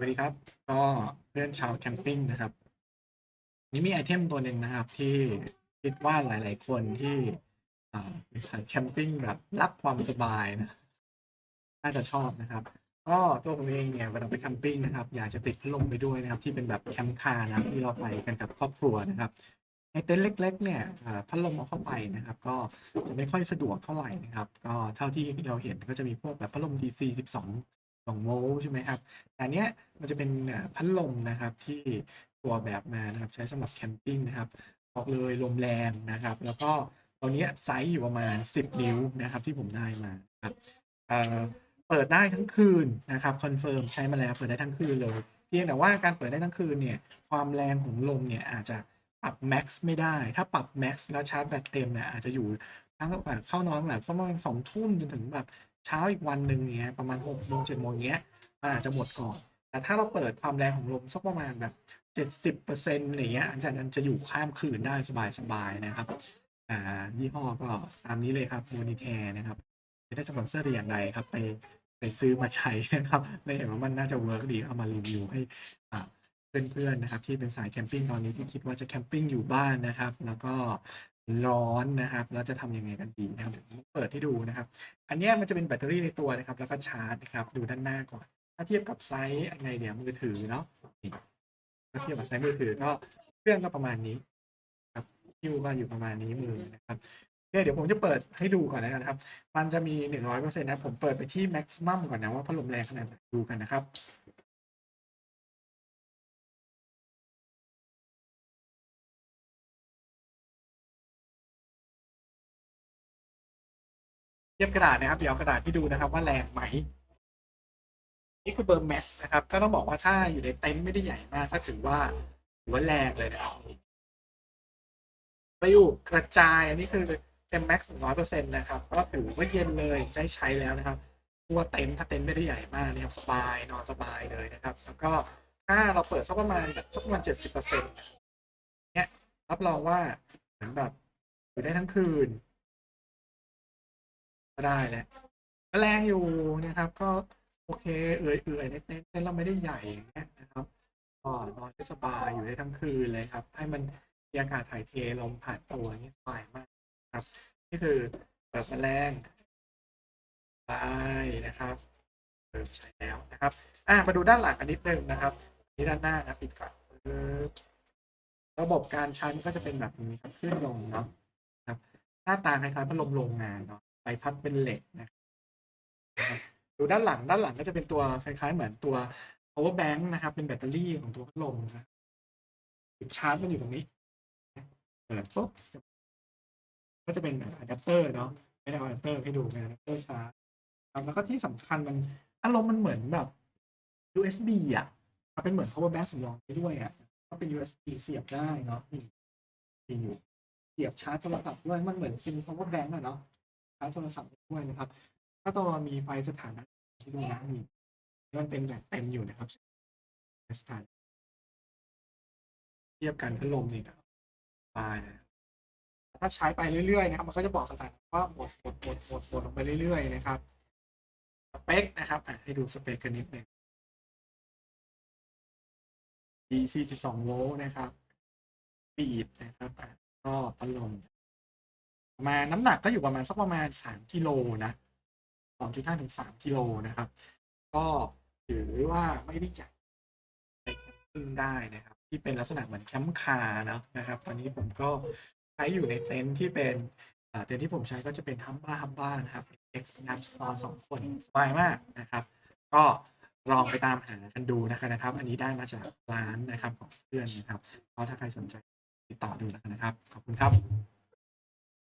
วัสดีครับ ก็เพื่อนชาวแคมปิ้งนะครับ นี่มีไอเทมตัวหนึ่งนะครับ ที่คิดว่าหลาย ๆ คนที่อ่าเป็นสายแคมปิ้งแบบรักความสบายนะน่าจะชอบนะครับ ก็ตัวผมเองเนี่ยเวลาไปแคมปิ้งนะครับ อยากจะติดพัดลมไปด้วยนะครับ ที่เป็นแบบแคมป์คาร์นะที่เราไปกันกับครอบครัวนะครับในเต็นท์เล็ก ๆ เนี่ยพัดลมเอาเข้าไปนะครับ ก็จะไม่ค่อยสะดวกเท่าไหร่นะครับ ก็เท่าที่เราเห็นก็จะมีพวกแบบพัดลม DC 12 2โวลต์ใช่ไหมครับแต่อันเนี้ยมันจะเป็นพัดลมนะครับที่ตัวแบบมานะครับใช้สำหรับแคมปิ้งนะครับบอกเลยลมแรงนะครับ แล้วก็ตัวนี้ไซส์อยู่ประมาณ 10 นิ้วนะครับที่ผมได้มาครับเเปิดได้ทั้งคืนนะครับคอนเฟิร์มใช้มาแล้วเปิดได้ทั้งคืนเลยเพียงแต่ว่าการเปิดได้ทั้งคืนเนี่ยความแรงของลมเนี่ยอาจจะปรับแม็กซ์ไม่ได้ ถ้าปรับแม็กซ์แล้วชาร์จแบตเต็มเนี่ยอาจจะอยู่ทั้งแบบเข้านอนแบบประมาณสองทุ่มจนถึงแบบ เช้าอีกวันหนึ่งเงี้ยประมาณหกโมงเจ็ดโมงเงี้ยมันอาจจะหมดก่อน แต่ถ้าเราเปิดความแรงของลมสักประมาณแบบเจ็ดสิบเปอร์เซ็นต์อะไรเงี้ยอันนั้นจะอยู่ข้ามคืนได้สบายๆนะครับอ่ายี่ห้อก็ตามนี้เลยครับโมนิแทนะครับไม่ได้สปอนเซอร์แต่อย่างใดครับ ไปไปซื้อมาใช้นะครับเลยเห็นว่ามันน่าจะเวิร์กดีเอามารีวิวให้อ่าเพื่อนๆนะครับที่เป็นสายแคมปิ้งตอนนี้ที่คิดว่าจะแคมปิ้งอยู่บ้านนะครับ แล้วก็ ร้อนนะครับแล้วจะทำยังไงกันดีนะครับเดี๋ยวผมเปิดให้ดูนะครับ อันนี้มันจะเป็นแบตเตอรี่ในตัวนะครับ แล้วก็ชาร์จนะครับ ดูด้านหน้าก่อน ถ้าเทียบกับไซส์อะไรเนี่ยมือถือเนาะถ้าเทียบกับไซส์มือถือก็เครื่องก็ประมาณนี้ ครับคิวก็อยู่ประมาณนี้มือนะครับเคเดี๋ยวผมจะเปิดให้ดูก่อนนะครับ มันจะมีหนึ่งร้อยเปอร์เซ็นต์นะผมเปิดไปที่แม็กซิมัมก่อนนะว่าพัดลมแรงขนาดไหนดูกันนะครับ เทียบกระดาษนะครับ เดี๋ยวกระดาษที่ดูนะครับว่าแรงไหม นี่คือเบอร์แม็กซ์นะครับ ก็ต้องบอกว่าถ้าอยู่ในเต็นท์ไม่ได้ใหญ่มากถ้าถือว่าถือว่าแรงเลยนะครับไปอยู่กระจายอันนี้คือเต็มแม็กซ์ร้อยเปอร์เซ็นต์นะครับก็ถือว่าเย็นเลยได้ใช้แล้วนะครับตัวเต็นท์ถ้าเต็นท์ไม่ได้ใหญ่มากนะครับสบายนอนสบายเลยนะครับ แล้วก็ถ้าเราเปิดสักประมาณแบบสักประมาณเจ็ดสิบเปอร์เซ็นต์เนี่ยรับรองว่าเหมือนแบบอยู่ได้ทั้งคืน ก็ได้แหละก็แรงอยู่นะครับ ก็โอเคเอื่อยเอื่อยๆในเต็นเราไม่ได้ใหญ่อย่างเงี้ยนะครับก็นอนได้สบายอยู่ได้ทั้งคืนเลยครับ ให้มันมีอากาศถ่ายเทลมผ่านตัวนี่สบายมากครับ นี่คือเปิดแมลงไปนะครับเริ่มใช้แล้วนะครับ อะมาดูด้านหลังอันนิดนึงนะครับนี่ด้านหน้านะปิดก่อนระบบการใช้มันก็จะเป็นแบบนี้ครับขึ้นลงเนาะครับหน้าตาคล้ายๆพัดลมโรงงานเนาะ บพัดเป็นเหล็กนะครับดูด้านหลังด้านหลังก็จะเป็นตัวคล้ายๆ เหมือนตัว power bank นะครับ เป็นแบตเตอรี่ของตัวพัดลมนะจุดชาร์จมันอยู่ตรงนี้เปิดปุ๊บก็จะเป็นอะแดปเตอร์เนาะไม่ได้เอาอะแดปเตอร์ให้ดูเป็นอะแดปเตอร์ชาร์จแล้วก็ที่สำคัญมันอารมณ์มันเหมือนแบบ USB อะเป็นเหมือน power bank สำรองไปด้วยอะก็เป็น USB เสียบได้เนาะมีอยู่เสียบชาร์จโทรศัพท์ด้วยมันเหมือนเป็น power bank อะเนาะ ชาโทรศัพท์ด้วยนะครับ ถ้าตัวมีไฟสถานะที่ดูนะนี่มันเป็นแบบเต็มอยู่นะครับสถานเทียบกันพัดลมนี่นะไฟนะถ้าใช้ไปเรื่อยๆนะครับ มันก็จะบอกสถานะว่าหมดหมดหมดหมดหมดลงไปเรื่อยๆนะครับสเปคนะครับอะให้ดูสเปคกันนิดหนึ่ง DC 12โวลต์นะครับปีดนะครับอะก็พัดลม มาน้ำหนักก็อยู่ประมาณสักประมาณสามกิโลนะสองจุดห้าถึงสามกิโลนะครับ ก็ถือว่าไม่ได้ใหญ่ไปแคมปิ้งได้นะครับ ที่เป็นลักษณะเหมือนแคมป์คาร์เนะนะครับ ตอนนี้ผมก็ใช้อยู่ในเต็นท์ที่เป็นเต็นท์ที่ผมใช้ก็จะเป็นฮัมบ้าฮัมบ้านะครับ X นับนอนสองคนสบายมากนะครับ ก็ลองไปตามหากันดูนะครับ อันนี้ได้มาจากร้านนะครับของเพื่อนนะครับก็ถ้าใครสนใจติดต่อดูแล้วนะครับ ขอบคุณครับ